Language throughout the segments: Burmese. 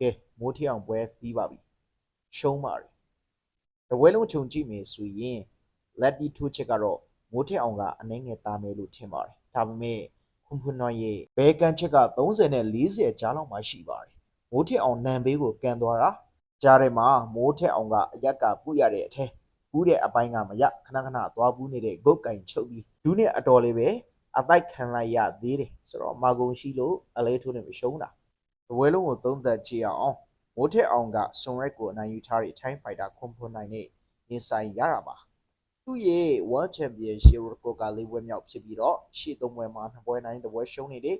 ကဲမိုးထက်အောင်ပွဲပြီးပါပြီရှုံးပါတယ်တပွဲလုံးခြုံကြည့်မယ်ဆိုရင်လက်တီထိုးချက်ကတော့မိုးထက်အောင်ကအနှဲငယ်သားမယ်လို့ထင်ပါတယ်ဒါပေမဲ့ခွန်ဖွန်းနွမ်းရဲ့ဘဲကန်ချက်က30နဲ့40ကြားလောက်မှရှိပါတယ်မိုးထက်အောင်နံဘေးကိုကန်သွားတာကြားထဲမှာမိုးထက်အောင်ကအရက်ကပူရတဲ့အထက်ပူးတဲ့အပိုင်းကမရခဏခဏသွားပူးနေတဲ့ဂုတ်ကင်ချုပ်ပြီးဒူးနဲ့အတော်လေးပဲအတိုက်ခံလိုက်ရသေးတယ်ဆိုတော့မာဂုံရှိလို့အလဲထိုးနေမရှုံးတာ။ တပွဲလုံးကိုသုံးသက်ကြည့်အောင်မိုးထက်အောင်ကစွန်ရက်ကိုအနိုင်ယူထားတဲ့ Time Fighter ခွန်ဖွန်နိုင်နဲ့ရင်ဆိုင်ရတာပါ။သူ့ရဲ့ World Championship record ကလေးပွဲမြောက်ဖြစ်ပြီးတော့ရှေ့သုံးပွဲမှာနှစ်ပွဲနိုင်တစ်ပွဲရှုံးနေတဲ့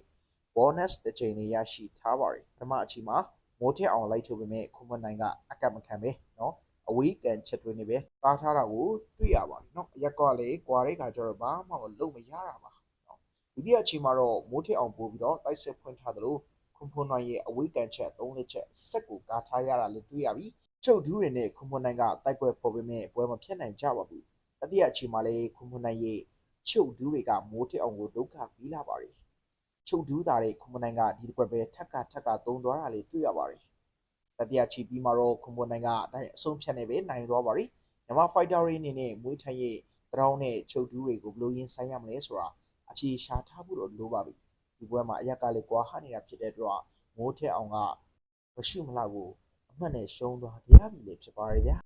bonus တစ်ချိန်လေးရရှိထားပါတယ်။ပထမအချိန်မှာမိုးထက်အောင်လိုက်ထုတ်ပေမဲ့ခွန်ဖွန်နိုင်ကအကတ်မခံပဲเนาะအဝေးကန်ချက်တွင်းနေပဲကားထားတာကိုတွေ့ရပါတယ်เนาะအရက်ကလည်းကွာတဲ့ခါကျတော့ဘာမှမလုပ်မရတာပါเนาะဒုတိယအချိန်မှာတော့မိုးထက်အောင်ပို့ပြီးတော့တိုက်စစ်ဖွင့်ထားသလို ခွန်ဖွန်နိုင်ရဲ့အဝေးကန်ချက်၃လက်ချက်ဆက်ကိုကာထားရတာလည်းတွေ့ရပြီချုပ်ဒူးတွေနဲ့ခွန်ဖွန်နိုင်ကတိုက်ပွဲပေါ်ပေမဲ့ပွဲမဖြတ်နိုင်ကြပါဘူးတတိယအချိန်မှာလည်းခွန်ဖွန်နိုင်ရဲ့ချုပ်ဒူးတွေကမိုးထက်အောင်ကိုဒုက္ခပြီးလာပါတယ်ချုပ်ဒူးသားတဲ့ခွန်ဖွန်နိုင်ကဒီတစ်ကွက်ပဲထက်ကထက်ကသုံးသွားတာလည်းတွေ့ရပါတယ်တတိယချီပြီးမှာတော့ခွန်ဖွန်နိုင်ကအတိုင်းအဆုံးဖြတ်နေပဲနိုင်သွားပါပြီမြန်မာဖိုက်တာတွေအနေနဲ့မွေးထိုင်ရဲ့တရောင်းနဲ့ချုပ်ဒူးတွေကိုဘယ်လိုရင်ဆိုင်ရမလဲဆိုတာအပြေရှားထားဖို့တော့လိုပါပြီ ဒီပွဲမှာအရက်ကလည်းကွာဟနေတာဖြစ်တဲ့အတွက်မိုးထက်အောင်ကမရှိမလောက်ကိုအမှတ်နဲ့ရှုံးသွားရပြီလေဖြစ်ပါတယ်ဗျာ